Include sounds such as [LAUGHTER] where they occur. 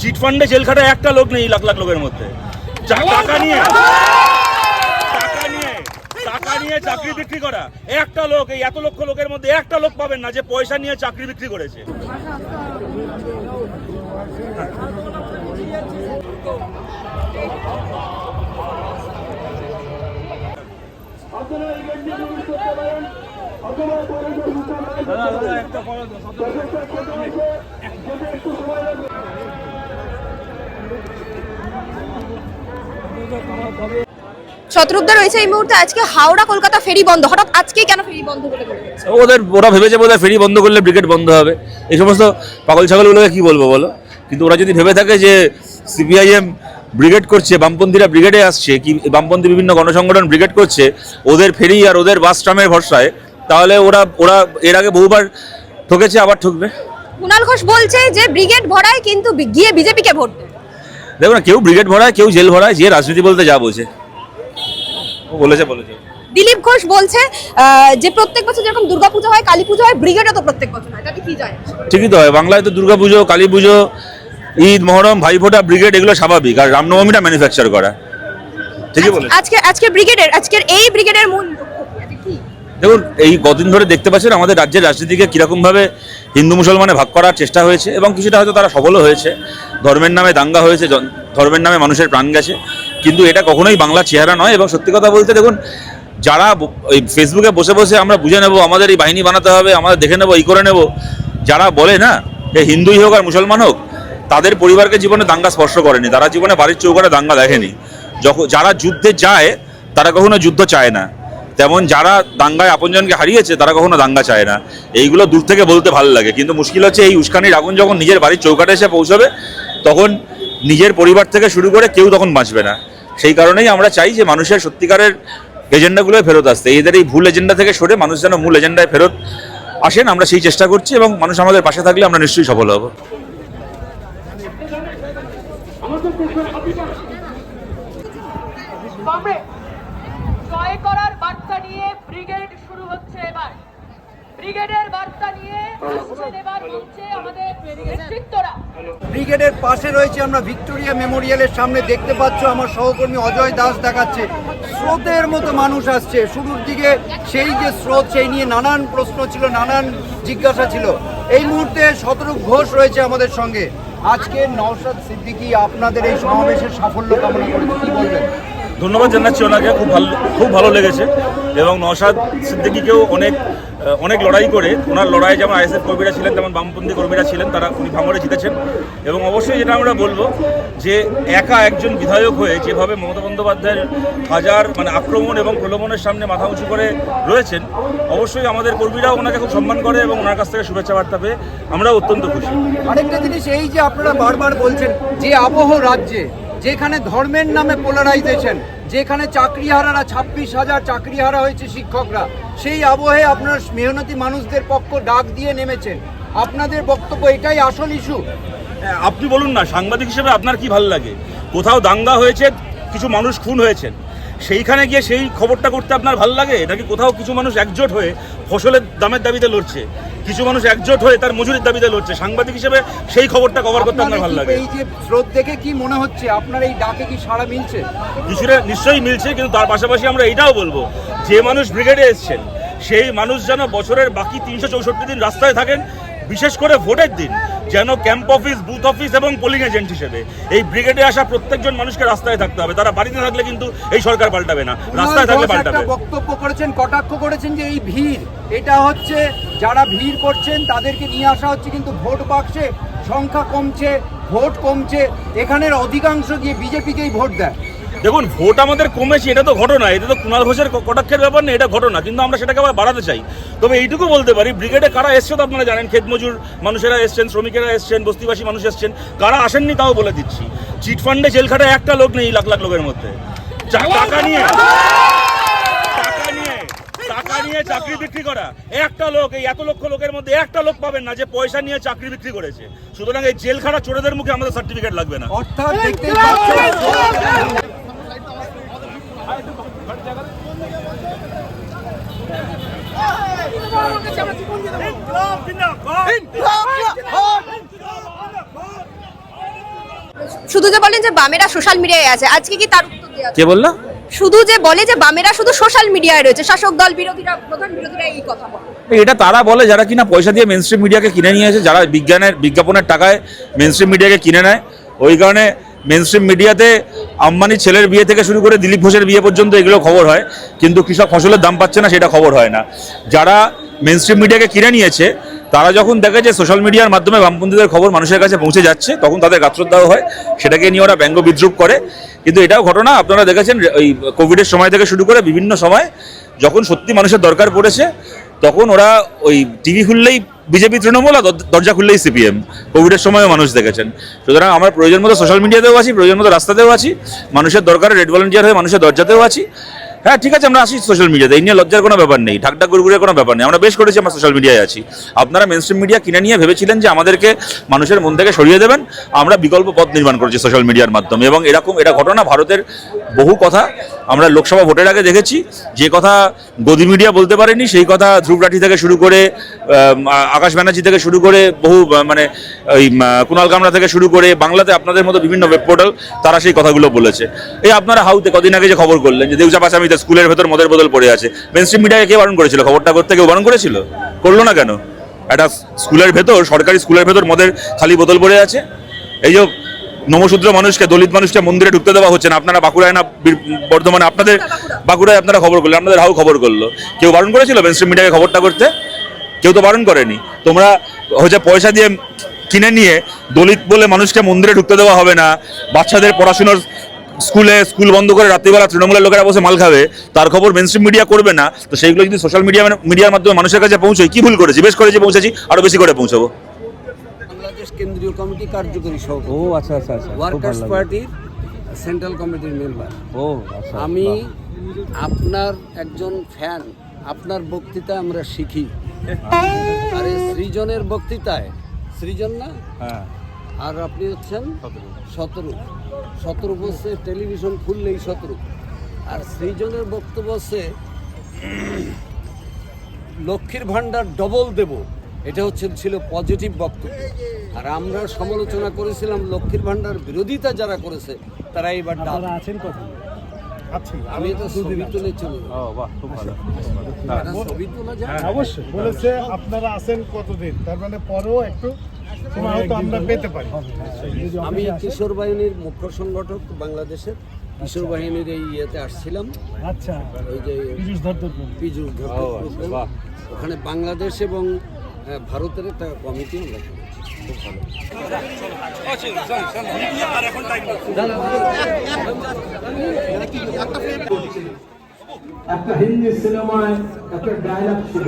Cheat ফান্ডে jail খাটা একটা লোক নেই লাখ লাখ লোকের মধ্যে। টাকা নিয়ে টাকা নিয়ে টাকা নিয়ে চাকরি বিক্রি করা একটা লোক এই এত লক্ষ লোকের মধ্যে একটা লোক পাবেন না যে পয়সা নিয়ে চাকরি বিক্রি করেছে। শত্রুদ্ধ রয়েছে এই মুহূর্তে। আজকে হাওড়া কলকাতা ফেরি বন্ধ। হঠাৎ আজকেই কেন ফেরি বন্ধ ওদের ওরা ভেবেছে বোধহয় ফেরি বন্ধ করলে ব্রিগেড বন্ধ হবে। এই সমস্ত পাগল ছাগলগুলোকে কি বলব বলো? কিন্তু ওরা যদি ভেবে থাকে যে সিপিআইএম ব্রিগেড করছে বামপন্থীরা ব্রিগেডে আসছে কি বামপন্থী বিভিন্ন গণসংগঠন ব্রিগেড করছে ওদের ফেরি আর ওদের বাস ট্রামের ভরসায় তাহলে ওরা ওরা এর আগে বহুবার ঠকেছে আবার ঠকবে? কুণাল ঘোষ বলছে যে ব্রিগেড ভরায় কিন্তু গিয়ে বিজেপিকে ভোট দেবে। দেখো না কেউ ব্রিগেড ভরায় কেউ জেল ভরায় যে রাজনীতি বলতে যা বোঝে। ও বলেছে বলেছে। দিলীপ ঘোষ বলছে যে প্রত্যেক বছর যেরকম দুর্গাপুজো হয় কালী পুজো হয় ব্রিগেডও তো প্রত্যেক বছর হয়। তাতে কি যায়? ঠিকই তো হয় বাংলায় তো দুর্গাপুজো কালী পুজো ঈদ মহরম ভাইফোঁটা ব্রিগেড এগুলো স্বাভাবিক। আর রামনবমীটা ম্যানুফ্যাকচার করা। ঠিকই বলেছে। আজকে আজকে ব্রিগেডের আজকের এই ব্রিগেডের মূল লক্ষ্য কি? আজকে কি দেখুন, এই কদিন ধরে দেখতে পাচ্ছেন আমাদের রাজ্যের রাজনীতিকে কীরকমভাবে হিন্দু মুসলমানে ভাগ করার চেষ্টা হয়েছে এবং কিছুটা হয়তো তারা সফলও হয়েছে। ধর্মের নামে দাঙ্গা হয়েছে ধর্মের নামে মানুষের প্রাণ গেছে। কিন্তু এটা কখনোই বাংলার চেহারা নয় এবং সত্যি কথা বলতে দেখুন, যারা ওই ফেসবুকে বসে বসে আমরা বুঝে নেব, আমাদের এই বাহিনী বানাতে হবে, আমাদের দেখে নেব এই করে নেব, যারা বলে না যে হিন্দুই হোক আর মুসলমান হোক, তাদের পরিবারকে জীবনে দাঙ্গা স্পর্শ করেনি। তারা জীবনে বাড়ির চৌকাটে দাঙ্গা দেখেনি। যখন যারা যুদ্ধে যায়, তারা কখনো যুদ্ধ চায় না। তেমন যারা দাঙ্গায় আপনজনকে হারিয়েছে, তারা কখনো দাঙ্গা চায় না। এইগুলো দূর থেকে বলতে ভালো লাগে। কিন্তু মুশকিল হচ্ছে এই উস্কানির আগুন যখন নিজের বাড়ির চৌকাটে এসে পৌঁছবে, তখন নিজের পরিবার থেকে শুরু করে কেউ তখন বাঁচবে না। সেই কারণেই আমরা চাই যে মানুষের সত্যিকারের এজেন্ডাগুলো ফেরত আসতে। এদের এই ভুল এজেন্ডা থেকে সরে মানুষ যেন মূল এজেন্ডায় ফেরত আসেন, আমরা সেই চেষ্টা করছি এবং মানুষ আমাদের পাশে থাকলে আমরা নিশ্চয়ই সফল হব জয় করার বার্তা নিয়ে ব্রিগেড এবার। ব্রিগেডের বার্তা নিয়ে ব্রিগেডের পাশে রয়েছে আমরা ভিক্টোরিয়া মেমোরিয়ালের সামনে দেখতে পাচ্ছ, আমার সহকর্মী অজয় দাস দেখাচ্ছে। স্রোতের মতো মানুষ আসছে, শুরুর দিকে সেই যে স্রোত, সেই নিয়ে নানান প্রশ্ন ছিল, নানান জিজ্ঞাসা ছিল। এই মুহূর্তে শতরূপ ঘোষ রয়েছে আমাদের সঙ্গে। আজকে নওশাদ সিদ্দিকী আপনাদের এই সমাবেশের সাফল্য কামনা করেছে কি বলবেন? ধন্যবাদ জানাচ্ছি ওনাকে, খুব ভালো খুব ভালো লেগেছে। এবং নওশাদ সিদ্দিকিকেও অনেক অনেক লড়াই করে, ওনার লড়াই যেমন আইএসএফ কর্মীরা ছিলেন, তেমন বামপন্থী কর্মীরা ছিলেন, তারা উনি ভাঙড়ে জিতেছেন। এবং অবশ্যই যেটা আমরা বলব যে একা একজন বিধায়ক হয়ে যেভাবে মমতা বন্দ্যোপাধ্যায়ের হাজার মানে আক্রমণ এবং প্রলোভনের সামনে মাথা উঁচু করে রয়েছেন, অবশ্যই আমাদের কর্মীরাও ওনাকে খুব সম্মান করে এবং ওনার কাছ থেকে শুভেচ্ছা বার্তা পেয়ে আমরা অত্যন্ত খুশি। আরেকটা জিনিস, এই যে আপনারা বারবার বলছেন যে আবহ রাজ্যে যেখানে ধর্মের নামে পোলারাইজেশন যেখানে চাকরিহারারা ছাব্বিশ হাজার চাকরিহারা হয়েছে শিক্ষকরা সেই আবহে আপনার মেহনতি মানুষদের পক্ষ ডাক দিয়ে নেমেছেন। আপনাদের বক্তব্য এটাই আসল ইস্যু হ্যাঁ, আপনি বলুন না সাংবাদিক হিসেবে আপনার কি ভালো লাগে? কোথাও দাঙ্গা হয়েছে কিছু মানুষ খুন হয়েছেন। সেইখানে গিয়ে সেই খবরটা করতে আপনার ভালো লাগে? নাকি কোথাও কিছু মানুষ একজোট হয়ে ফসলের দামের দাবিতে লড়ছে? কিছু মানুষ একজোট হয়ে তার মজুরির দাবিতে লড়ছে। সাংবাদিক হিসেবে সেই খবরটা কভার করতে আপনার ভালো লাগে। এই যে স্রোত দেখে কি মনে হচ্ছে? আপনার এই ডাকে কি সাড়া মিলছে? কিছুটা নিশ্চয়ই মিলছে কিন্তু তার পাশাপাশি আমরা এটাও বলব যে মানুষ ব্রিগেডে এসছেন সেই মানুষ যেন বছরের বাকি তিনশো চৌষট্টি দিন রাস্তায় থাকেন বিশেষ করে ভোটের দিন। যেন ক্যাম্প অফিস বুথ অফিস এবং পোলিং এজেন্ট হিসেবে এই ব্রিগেডে আসা প্রত্যেকজন মানুষকে রাস্তায় থাকতে হবে। তারা বাড়িতে থাকলে কিন্তু এই সরকার পাল্টাবে না রাস্তায় থাকলে পাল্টাবে। বক্তব্য করেছেন কটাক্ষ করেছেন যে এই ভিড় এটা হচ্ছে যারা ভিড় করছেন তাদেরকে নিয়ে আসা হচ্ছে কিন্তু ভোট বাক্সে সংখ্যা কমছে ভোট কমছে। এখানের অধিকাংশ গিয়ে বিজেপিকেই ভোট দেয়। দেখুন, ভোট আমাদের কমেছে, এটা তো ঘটনা, এটা তো কুণাল ঘোষের কটাক্ষের ব্যাপার না, এটা ঘটনা, কিন্তু আমরা সেটাকে আবার বাড়াতে চাই। তবে এইটুকু বলতে পারি, ব্রিগেডে কারা এসছে তো আপনারা জানেন ক্ষেতমজুর মানুষেরা এসছেন, শ্রমিকেরা এসছেন, বস্তিবাসী মানুষ এসছেন, কারা আসেননি তাও বলে দিচ্ছি। চিট ফান্ডে জেল খাটা একটা লোক নেই লাখ লাখ লোকের মধ্যে। টাকা নিয়ে টাকা নিয়ে চাকরি বিক্রি করা। একটা লোক, এই এত লক্ষ লোকের মধ্যে একটা লোক পাবেন না যে পয়সা নিয়ে চাকরি বিক্রি করেছে। সুতরাং এই জেল খাটা চোরেদের মুখে আমাদের সার্টিফিকেট লাগবে না। অর্থাৎ শুধু যে বলেন যে বামেরা সোশ্যাল মিডিয়ায় আছে আজকে কি তার উত্তর দেওয়া কে বলল? শুধু যে বলে যে বামেরা শুধু সোশ্যাল মিডিয়ায় রয়েছে শাসক দল বিরোধীরা প্রধান বিরোধীরা এই কথা বলে। এটা তারা বলে যারা কিনা পয়সা দিয়ে মেন স্ট্রিম মিডিয়াকে কিনে নিয়েছে যারা বিজ্ঞানের বিজ্ঞাপনের টাকায় মেনস্ট্রিম মিডিয়াকে কিনে নেয় ওই কারণে মেন স্ট্রিম মিডিয়াতে আম্বানির ছেলের বিয়ে থেকে শুরু করে দিলীপ ঘোষের বিয়ে পর্যন্ত এগুলো খবর হয়, কিন্তু কৃষক ফসলের দাম পাচ্ছে না, সেটা খবর হয় না। যারা মেন স্ট্রিম মিডিয়াকে কিনে নিয়েছে, তারা যখন দেখে যে সোশ্যাল মিডিয়ার মাধ্যমে বামপন্থীদের খবর মানুষের কাছে পৌঁছে যাচ্ছে, তখন তাদের গাত্রোদ্দাহ হয়, সেটাকে নিয়ে ওরা ব্যঙ্গ বিদ্রুপ করে। কিন্তু এটাও ঘটনা, আপনারা দেখেছেন ওই কোভিডের সময় থেকে শুরু করে বিভিন্ন সময় যখন সত্যি মানুষের দরকার পড়েছে, তখন ওরা ওই টিভি খুললেই বিজেপি তৃণমূল আর দর- দরজা খুললেই সিপিএম। কোভিডের সময়ও মানুষ দেখেছেন। সুতরাং আমরা প্রয়োজন মতো সোশ্যাল মিডিয়াতেও আছি, প্রয়োজন মতো রাস্তাতেও আছি। মানুষের দরকারে রেড ভলেন্টিয়ার হয়ে মানুষের দরজাতেও আছি। হ্যাঁ ঠিক আছে, আমরা আসি সোশ্যাল মিডিয়াতে এই নিয়ে লজ্জার কোনো ব্যাপার নেই, ঢাকঢাক গুড়গুড়ের কোনো ব্যাপার নেই। আমরা বেশ করেছি আমরা সোশ্যাল মিডিয়ায় আছি। আপনারা মেন স্ট্রিম মিডিয়া কিনে নিয়ে ভেবেছিলেন যে আমাদেরকে মানুষের মন থেকে সরিয়ে দেবেন? আমরা বিকল্প পথ নির্মাণ করেছি সোশ্যাল মিডিয়ার মাধ্যমে এবং এরকম, এটা ঘটনা ভারতের বহু কথা আমরা লোকসভা ভোটের আগে দেখেছি। যে কথা গদি মিডিয়া বলতে পারেনি, সেই কথা ধ্রুব রাঠি থেকে শুরু করে আকাশ ব্যানার্জি থেকে শুরু করে, বহু মানে ওই কুণাল কামরা থেকে শুরু করে, বাংলাতে আপনাদের মতো বিভিন্ন ওয়েব পোর্টাল তারা সেই কথাগুলো বলেছে। এই আপনারা হাউতে কদিন আগে যে খবর করলেন যে দেউচা পাশামিতে স্কুলের ভেতর মদের বোতল পড়ে আছে। মেন স্ট্রিম মিডিয়াকে কে বারণ করেছিল? খবরটা করতে কেউ বারণ করেছিল? করল না কেন? একটা স্কুলের ভেতর, সরকারি স্কুলের ভেতর মদের খালি বোতল পড়ে আছে? এই যে নমশূদ্র মানুষকে, দলিত মানুষকে মন্দিরে ঢুকতে দেওয়া হচ্ছে না, আপনারা বাঁকুড়ায় না, বীর- বর্ধমানে আপনাদের বাঁকুড়ায় আপনারা খবর করলেন, আপনাদের হাউ খবর করল। কেউ বারণ করেছিল মেন স্ট্রিম মিডিয়াকে খবরটা করতে? কেউ তো বারণ করেনি। তোমরা হচ্ছে পয়সা দিয়ে কিনে নিয়ে দলিত বলে মানুষকে মন্দিরে ঢুকতে দেওয়া হবে না, বাচ্চাদের পড়াশোনার স্কুলে স্কুল বন্ধ করে রাত্রিবেলা তৃণমূলের লোকেরা বসে মাল খাবে তার খবর মেন স্ট্রিম মিডিয়া করবে না তো সেইগুলো যদি সোশ্যাল মিডিয়া মিডিয়ার মাধ্যমে মানুষের কাছে পৌঁছয় কি ভুল করেছি? বেশ করেছি পৌঁছেছি আরও বেশি করে পৌঁছাবো। বাংলাদেশ কেন্দ্রীয় কমিটি কার্যকরী ও আচ্ছা আচ্ছা আচ্ছা ওয়ার্কার্স পার্টির সেন্ট্রাল কমিটির মেম্বার ও আচ্ছা আমি আপনার একজন ফ্যান আপনার বক্তৃতা আমরা শিখি। [LAUGHS] আর সৃজনের বক্তৃতায়। সৃজন না? হ্যাঁ। আর আপনি হচ্ছেন সতেরো। সতেরো। বছরে টেলিভিশন খুললেই সতেরো। আর সৃজনের বক্তব্য হচ্ছে লক্ষ্মীর ভাণ্ডার ডবল দেব। এটা হচ্ছে ছিল পজিটিভ বক্তব্য। আর আমরা সমালোচনা করেছিলাম লক্ষ্মীর ভাণ্ডার বিরোধিতা যারা করেছে তারা এবার ডাল। আছেন কথা আমি তো ছবি তুলে চলে যাব। ও বাহ খুব ভালো। একটা ছবি তোলা যায়? অবশ্যই। বলেছে আপনারা আছেন কতদিন? তার মানে পরেও একটু আমরা পেতে পারি। আমি কিশোর বাহিনীর মুখ্য সংগঠক বাংলাদেশের। কিশোর বাহিনীর এই ইয়েতে আসছিলাম। আচ্ছা। ওই যে পীযুষ ওখানে বাংলাদেশ এবং ভারতের একটা কমিটি আমরা একটা হিন্দি সিনেমায় একটা ডায়লগ ছিল।